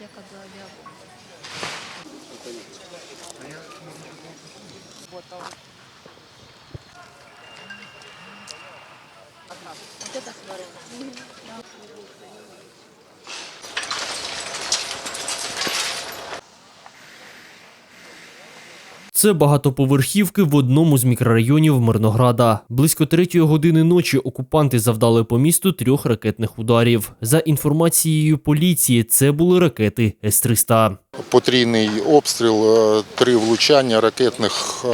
я казала. Вот, а вот. Вот это сворот. Це багатоповерхівки в одному з мікрорайонів Мирнограда. Близько третьої години ночі окупанти завдали по місту трьох ракетних ударів. За інформацією поліції, це були ракети С-300. Потрійний обстріл, е, три влучання ракетних е,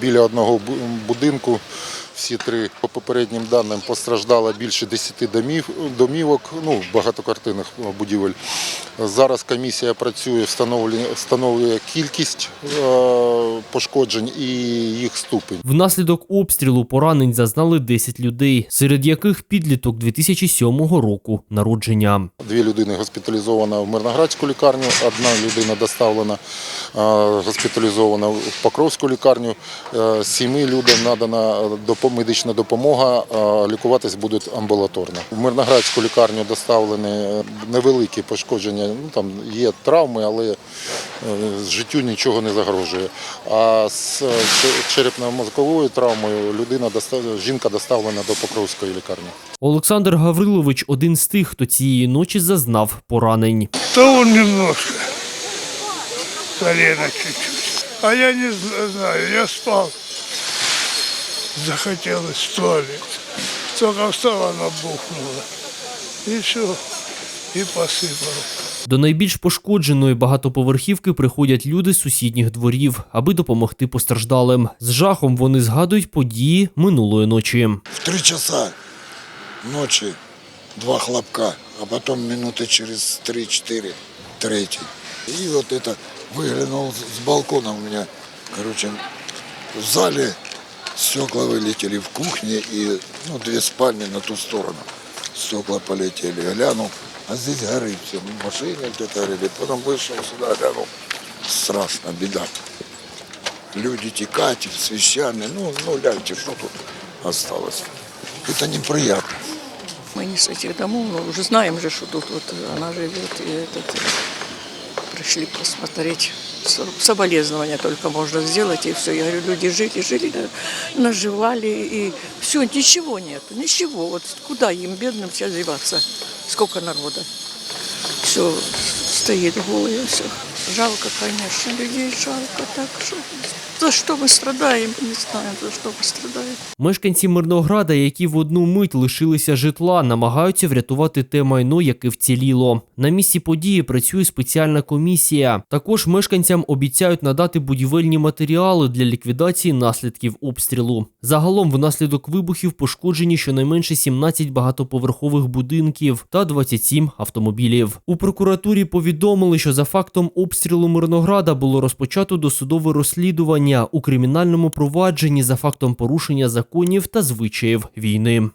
біля одного будинку. Всі три по попереднім даним постраждало більше 10 домів, домівок, ну, багатоквартирних будівель. Зараз комісія працює, встановлює, кількість е, пошкоджень і їх ступень. Внаслідок обстрілу поранень зазнали 10 людей, серед яких підліток 2007 року народження. Дві людини госпіталізовано в Мирноградську лікарню, одна людина доставлена, е, госпіталізована в Покровську лікарню. Е, Сіми людям надана медична допомога, лікуватись будуть амбулаторно. В Мирноградську лікарню доставлені невеликі пошкодження, ну, там є травми, але е, життю нічого не загрожує. А з е, черепно-мозковою травмою людина жінка доставлена до Покровської лікарні. Олександр Гаврилович один з тих, хто цієї ночі зазнав поранень. Да он немножко. Колено чуть-чуть. А я не знаю, я спал. Захотелось в туалет. Только встал, она бухнула. И все. И посыпало. До найбільш пошкодженої багатоповерхівки приходять люди з сусідніх дворів, аби допомогти постраждалим. З жахом вони згадують події минулої ночі. В три часа ночи два хлопка, а потом минуты через три-четыре третий. И вот это выглянул с балкона у меня, короче, в зале стекла вылетели в кухне и ну, две спальни на ту сторону. Стекла полетели. Глянул, а здесь горит все. Машины где-то горели. Потом вышел сюда, глянул. Страшно, беда. Люди текать с вещами. Ну, ну, гляньте, что тут осталось. Это неприятно. Мы не с этих домов, но уже знаем же, что тут вот она живет, и этот, э, пришли посмотреть. Соболезнования только можно сделать, и все. Я говорю, люди жили, жили, наживали, и все, ничего нет, ничего. Вот куда им, бедным, сейчас деваться? Сколько народа? Все стоит голое, все. Жалко, конечно, людей жалко, так что за что мы страдаем, не знаю, за что мы страдаем. Мешканці Мирнограда, які в одну мить лишилися житла, намагаються врятувати те майно, яке вціліло. На місці події працює спеціальна комісія. Також мешканцям обіцяють надати будівельні матеріали для ліквідації наслідків обстрілу. Загалом, внаслідок вибухів пошкоджені щонайменше 17 багатоповерхових будинків та 27 автомобілів. У прокуратурі повідомили, що за фактом обстрілу Мирнограда було розпочато досудове розслідування у кримінальному провадженні за фактом порушення законів та звичаїв війни.